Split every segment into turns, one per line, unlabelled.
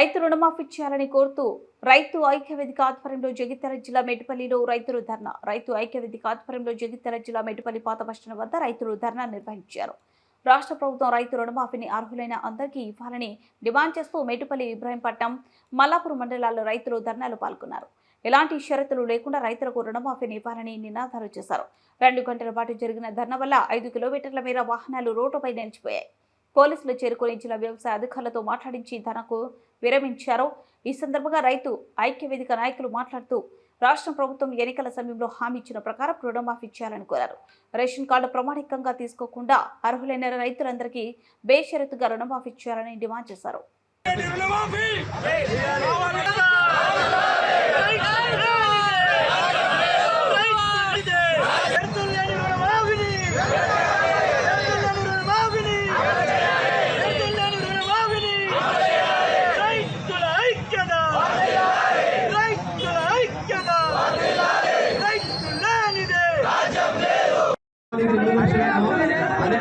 రైతు రుణమాఫీ చేయాలని కోరుతూ రైతు ఐక్యవేదిక ఆధ్వర్యంలో జగిత్యాల జిల్లా మెట్టుపల్లిలో రైతులు ధర్నా రైతు ఐక్యవేదిక ఆధ్వర్యంలో జగిత్యాల జిల్లా మెట్టుపల్లి పాత బస్టాండ్ వద్ద రైతులు ధర్నా నిర్వహించారు. రాష్ట్ర ప్రభుత్వం రైతు రుణమాఫీని అర్హులైన అందరికీ ఇవ్వాలని డిమాండ్ చేస్తూ మేటుపల్లి ఇబ్రాహీంపట్నం మల్లాపూర్ మండలాల్లో రైతులు ధర్నాలు పాల్గొన్నారు. ఎలాంటి షరతులు లేకుండా రైతులకు రుణమాఫీని ఇవ్వాలని నినాదాలు చేశారు. రెండు గంటల పాటు జరిగిన ధర్నా వల్ల ఐదు కిలోమీటర్ల మేర వాహనాలు రోడ్డుపై నిలిచిపోయాయి. పోలీసులు చేరుకుని జిల్లా వ్యవసాయ అధికారులతో మాట్లాడించి ధనకు విరమించారు. ఈ సందర్భంగా రైతు ఐక్య వేదిక నాయకులు మాట్లాడుతూ రాష్ట్ర ప్రభుత్వం ఎన్నికల సమయంలో హామీ ఇచ్చిన ప్రకారం రుణమాఫీ చేయాలని కోరారు. రేషన్ కార్డు ప్రామాణికంగా తీసుకోకుండా అర్హులైన రైతులందరికీ బేషరతుగా రుణమాఫీ చేయాలని డిమాండ్ చేశారు
రుణమాఫీ రైతులేని రుణమాఫీని రైతులేని రుణమాఫీని రైతులేని రుణమాఫీని రైతుల ఐక్యత రైతుల ఐక్యత రైతులేనిదే
దానికి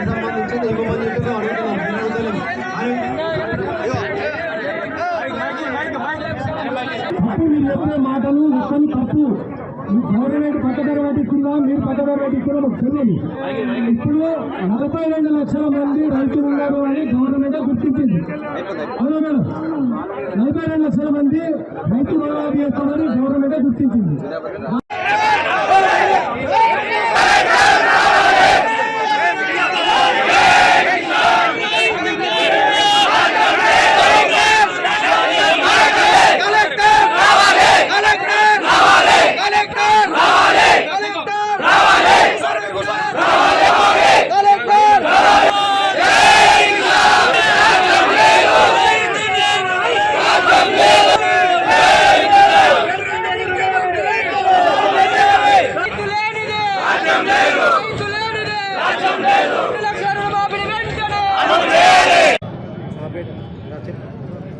సంబంధించి ఇవ్వమని చెప్పి అడుగుతున్నాం
తప్పు మీరు చెప్పిన మాటలు విషయం తప్పు గవర్నమెంట్ పక్కదార పట్టించిందా మీరు పక్కదార పట్టించుకున్నా మాకు తెలియదు. ఇప్పుడు నలభై రెండు లక్షల మంది రైతులు ఉన్నారు అని గవర్నమెంట్ గుర్తించింది. అవునా మేడం? నలభై రెండు లక్షల మంది రైతు రుణాలు చేస్తామని గవర్నమెంట్ గుర్తించింది.
ఆ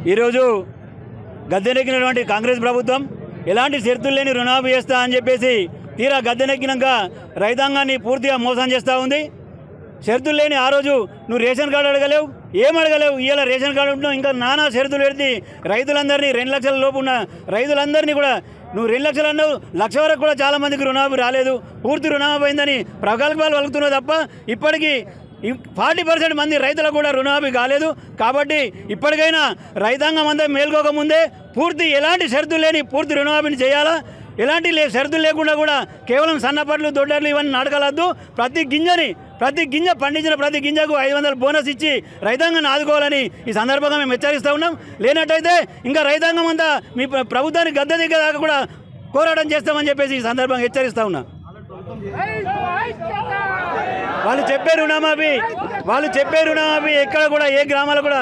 ఈరోజు గద్దెనెక్కినటువంటి కాంగ్రెస్ ప్రభుత్వం ఎలాంటి షరతులు లేని రుణాభి చేస్తా అని చెప్పేసి తీరా గద్దెనెక్కినాక రైతాంగాన్ని పూర్తిగా మోసం చేస్తూ ఉంది. షరతులు లేని ఆ రోజు నువ్వు రేషన్ కార్డు అడగలేవు ఏం అడగలేవు? ఇవాళ రేషన్ కార్డు ఉంటున్నావు ఇంకా నానా షరతులు పెడితే రైతులందరినీ రెండు లక్షల లోపు ఉన్న రైతులందరినీ కూడా నువ్వు రెండు లక్షలు అన్నావు లక్ష వరకు కూడా చాలామందికి రుణాభి రాలేదు పూర్తి రుణాభి అయిందని ప్రగల్భాలు వలుకుతున్నావు తప్ప ఇప్పటికీ ఫార్టీ పర్సెంట్ మంది రైతులకు కూడా రుణమాఫీ కాలేదు. కాబట్టి ఇప్పటికైనా రైతాంగం అంతా మేల్కోకముందే పూర్తి ఎలాంటి షరతులు లేని పూర్తి రుణమాఫీని చేయాలా? ఎలాంటి లే షరతులు లేకుండా కూడా కేవలం సన్నపట్లు దొడ్డర్లు ఇవన్నీ నడకలద్దు. ప్రతి గింజని ప్రతి గింజ పండించిన ప్రతి గింజకు ఐదు వందల బోనస్ ఇచ్చి రైతాంగాన్ని ఆదుకోవాలని ఈ సందర్భంగా మేము హెచ్చరిస్తూ ఉన్నాం. లేనట్టయితే ఇంకా రైతాంగం అంతా మీ ప్రభుత్వానికి గద్దె దగ్గర దాకా కూడా పోరాటం చేస్తామని చెప్పేసి ఈ సందర్భంగా హెచ్చరిస్తూ ఉన్నా. వాళ్ళు చెప్పే రుణమాఫీ వాళ్ళు చెప్పే రుణమాఫీ ఎక్కడ కూడా ఏ గ్రామాలు కూడా.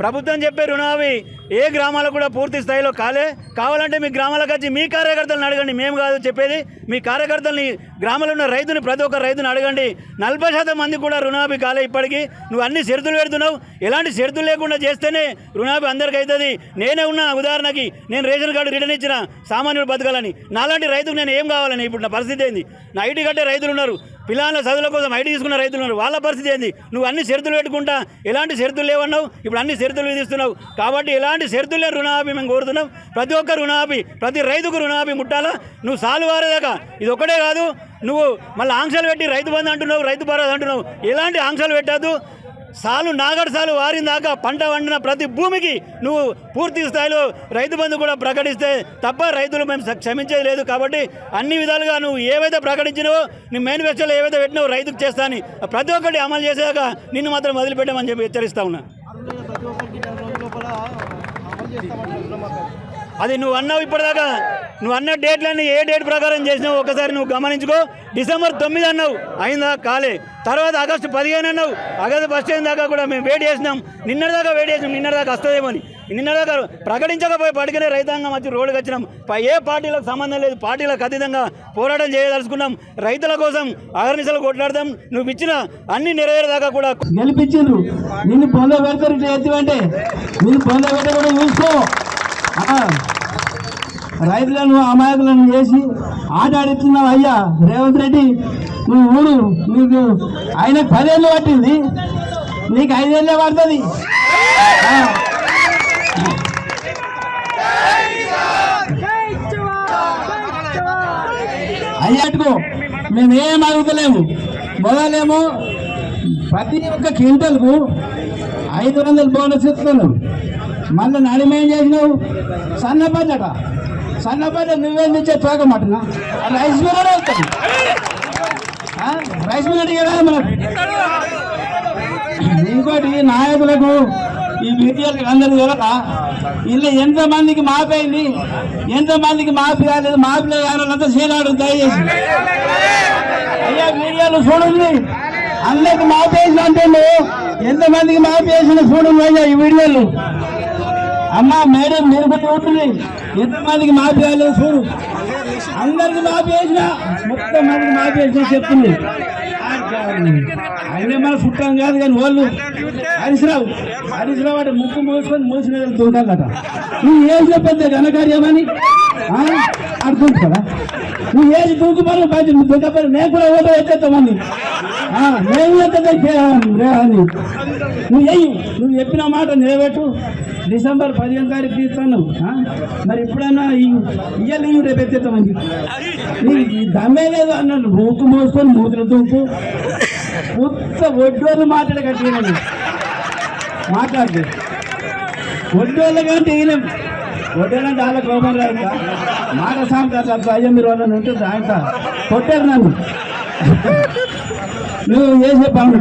ప్రభుత్వం చెప్పే రుణమాఫీ ఏ గ్రామాలకు కూడా పూర్తి స్థాయిలో కాలే. కావాలంటే మీ గ్రామాలకు వచ్చి మీ కార్యకర్తలను అడగండి. మేము కాదు చెప్పేది. మీ కార్యకర్తల్ని గ్రామంలో ఉన్న రైతుని ప్రతి ఒక్క రైతుని అడగండి. నలభై శాతం మంది కూడా రుణాభి కాలే ఇప్పటికీ. నువ్వు అన్ని షరతులు పెడుతున్నావు. ఎలాంటి షరతులు లేకుండా చేస్తేనే రుణాభి అందరికీ అవుతుంది. నేనే ఉన్నా ఉదాహరణకి నేను రేషన్ కార్డు రిటర్న్ ఇచ్చిన సామాన్యుడు బతకాలని. నాలాంటి రైతుకు నేను ఏం కావాలని? ఇప్పుడు నా పరిస్థితి ఏంది? నా ఐటీ కట్టే రైతులు ఉన్నారు. పిల్లల చదువుల కోసం ఐటీ తీసుకున్న రైతులు ఉన్నారు. వాళ్ళ పరిస్థితి ఏంది? నువ్వు అన్ని షరతులు పెట్టుకుంటా ఎలాంటి షరతులు లేవన్నావు? ఇప్పుడు అన్ని షరతులు విధిస్తున్నావు. కాబట్టి ఎలాంటి షరతులు లేని రుణమాఫీ మేము కోరుతున్నాం. ప్రతి ఒక్క రుణమాఫీ ప్రతి రైతుకు రుణమాఫీ ముట్టాలా? నువ్వు సాలు వారేదాకా ఇది ఒక్కటే కాదు. నువ్వు మళ్ళీ ఆంక్షలు పెట్టి రైతు బంధు అంటున్నావు రైతు భరోసా అంటున్నావు. ఎలాంటి ఆంక్షలు పెట్టద్దు? సాలు నాగడు సాలు వారిందాక దాకా పంట వండిన ప్రతి భూమికి నువ్వు పూర్తి స్థాయిలో రైతు బంధు కూడా ప్రకటిస్తే తప్ప రైతులు మేము క్షమించేది లేదు కాబట్టి అన్ని విధాలుగా నువ్వు ఏవైతే ప్రకటించినవో నీ మేనిఫెస్టోలో ఏవైతే పెట్టినావో రైతుకు చేస్తాని ప్రతి ఒక్కటి అమలు చేసేదాకా నిన్ను మాత్రం వదిలిపెట్టమని చెప్పి హెచ్చరిస్తా ఉన్నా. అది నువ్వు అన్నావు ఇప్పటిదాకా. నువ్వు అన్న డేట్లన్నీ ఏ డేట్ ప్రకారం చేసినావు ఒకసారి నువ్వు గమనించుకో. డిసెంబర్ తొమ్మిది అన్నావు. అయిందా? కాలే. తర్వాత ఆగస్టు పదిహేను అన్నావు. ఆగస్టు ఫస్ట్ అయిన దాకా కూడా మేము వెయిట్ చేసినాం. నిన్నటిదాకా వెయిట్ చేసినాం. నిన్నటిదాకా వస్తుందేమని. నిన్నటిదాకా ప్రకటించకపోయి పడుకునే రైతాంగం వచ్చి రోడ్డుకి వచ్చినాం. ఏ పార్టీలకు సంబంధం లేదు. పార్టీలకు అతీతంగా పోరాటం చేయదలుచుకున్నాం. రైతుల కోసం అహర్నిశలు కొట్లాడదాం. నువ్వు ఇచ్చిన అన్ని నెరవేరేదాకా కూడా
గెలిపించారు నిన్ను పొందబెడతారు ఇట్లా ఎత్తివంటే. నిన్ను పొంద కూడా చూసుకో రైతులను అమాయకులను చేసి ఆటాడిస్తున్నావు అయ్యా. రేవంత్ రెడ్డి నువ్వు ఊరు నీకు ఆయన పదేళ్ళు పట్టింది. నీకు ఐదేళ్ళే పడుతుంది. అయ్యాటుకో మేమేం అడుగుతలేము. మొదలేమో ప్రతి ఒక్క క్వింటల్కు ఐదు వందలు బోనస్ ఇస్తున్నాను మళ్ళీ నడిమేం చేసినావు? సన్నపడ్డట సన్నపల్లి నివేదించే తెచ్చే తోకమటనా రైస్ మిల్ అవుతుంది రైస్ మిల్ అడిగారా మనకు? ఇంకోటి నాయకులకు ఈ మీడియాలకు అందరూ ఎవరా ఇల్లు ఎంతమందికి మాపైంది? ఎంతమందికి మాఫీ కాలేదు? మాపిలే కావాలంతా చేయనాడు దయచేసి. అయ్యా మీడియాలు చూడండి. అందరికి మాపేసిన అంటే ఎంతమందికి మాపేసిన చూడండి అయ్యా ఈ వీడియోలు. అమ్మా మేడం మీరు కూడా ఉంటుంది ఎంతమందికి మాపి కాలేదు చూడు. అందరికి మాపేసినా వేసిన మొత్తం మందికి మాపి వేసిన చెప్తుంది ఆయన మన చుట్టాం కాదు కానీ వాళ్ళు. హరీశ్రావు హరీశ్రావు అంటే ముక్కు మోసుకొని మోసిన దూకాలట. నువ్వు ఏజ్ పెద్ద ఘనకార్యమని? అడుగుతుంది కదా నువ్వు ఏజ్ దూకుమని పది నువ్వు దూకపోయి నేను కూడా ఓటో ఎత్తేస్తామని. నేను ఎత్తని నువ్వు చెయ్యి నువ్వు చెప్పిన మాట నిలబెట్టు. డిసెంబర్ పదిహేను తారీఖు తీస్తాను. మరి ఎప్పుడైనా ఇయ్యాలి ఇవి రేపు ఎత్తేస్తామని నీకు ఈ దమ్మే లేదు అన్నాడు మూకు మోసుకొని మూతులు దుంపు. కొత్త ఒడ్డోళ్ళు మాట్లాడే కట్టిన మాట్లాడితే ఒడ్డోళ్ళు కంటే ఈయన ఒడ్డోళ్ళంటే వాళ్ళ కోపం రాక మాట సాంప్రదాయ అయ్యా మీరు వాళ్ళని ఉంటుంది ఆయన కొట్టారు నన్ను. నువ్వు చేసే పనులు